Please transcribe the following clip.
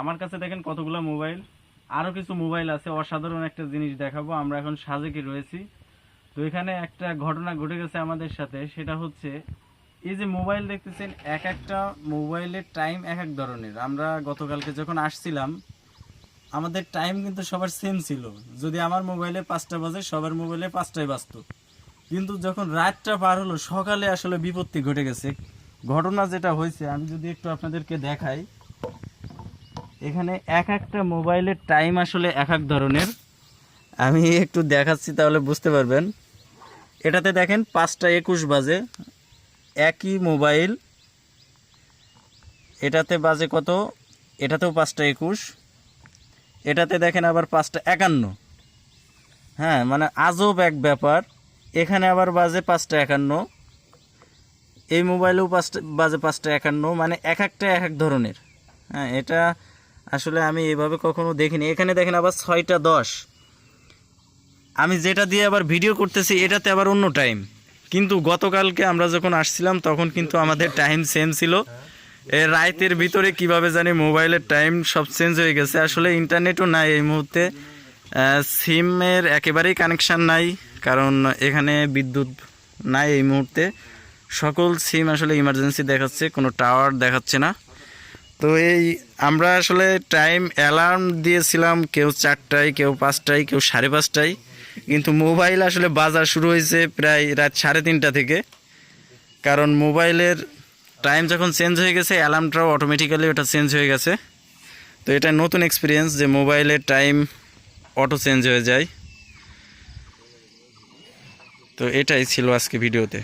আমার কাছে দেখেন কতগুলো মোবাইল। আরও কিছু মোবাইল আছে, অসাধারণ একটা জিনিস দেখাবো, আমরা এখন সাজেকে রয়েছি। তো এখানে একটা ঘটনা ঘটে গেছে আমাদের সাথে, সেটা হচ্ছে, এই যে মোবাইল দেখতেছেন, এক একটা মোবাইলের টাইম এক এক ধরনের। আমরা গতকালকে যখন আসছিলাম, আমাদের টাইম কিন্তু সবার সেম ছিল। যদি আমার মোবাইলে পাঁচটা বাজে, সবার মোবাইলে পাঁচটায় বাজতো। কিন্তু যখন রাতটা পার হলো, সকালে আসলে বিপত্তি ঘটে গেছে। ঘটনা যেটা হয়েছে, আমি যদি একটু আপনাদেরকে দেখাই এখানে এক একটা মোবাইলের টাইম আসলে এক এক ধরনের। আমি একটু দেখাচ্ছি তাহলে বুঝতে পারবেন। এটাতে দেখেন পাঁচটা একুশ বাজে। একই মোবাইল। এটাতে বাজে কত? এটাতেও পাঁচটা একুশ। এটাতে দেখেন আবার পাঁচটা একান্ন। হ্যাঁ মানে আজব এক ব্যাপার। এখানে আবার বাজে পাঁচটা একান্ন। এই মোবাইলেও পাঁচটা বাজে পাঁচটা একান্ন। মানে এক একটা এক এক ধরনের। হ্যাঁ এটা আসলে আমি এভাবে কখনো দেখিনি। এখানে দেখেন আবার ছয়টা দশ। আমি যেটা দিয়ে আবার ভিডিও করতেছি, এটাতে আবার অন্য টাইম কিন্তু গতকালকে আমরা যখন আসছিলাম, তখন কিন্তু আমাদের টাইম সেম ছিল। রাইতের ভিতরে কীভাবে জানি মোবাইলের টাইম সব চেঞ্জ হয়ে গেছে। আসলে ইন্টারনেটও নাই এই মুহূর্তে। সিমের একেবারেই কানেকশান নাই, কারণ এখানে বিদ্যুৎ নাই এই মুহূর্তে। সকল সিম আসলে ইমার্জেন্সি দেখাচ্ছে, কোনো টাওয়ার দেখাচ্ছে না। তো এই আমরা আসলে টাইম অ্যালার্ম দিয়েছিলাম, কেউ চারটায়, কেউ পাঁচটায়, কেউ সাড়ে পাঁচটায়। কিন্তু মোবাইল আসলে বাজার শুরু হয়েছে প্রায় রাত সাড়ে তিনটা থেকে। কারণ মোবাইলের টাইম যখন চেঞ্জ হয়ে গেছে অ্যালার্মটাও অটোমেটিক্যালি ওটা চেঞ্জ হয়ে গেছে। তো এটা নতুন এক্সপিরিয়েন্স যে মোবাইলের টাইম অটো চেঞ্জ হয়ে যায়। তো এটাই ছিল আজকে ভিডিওতে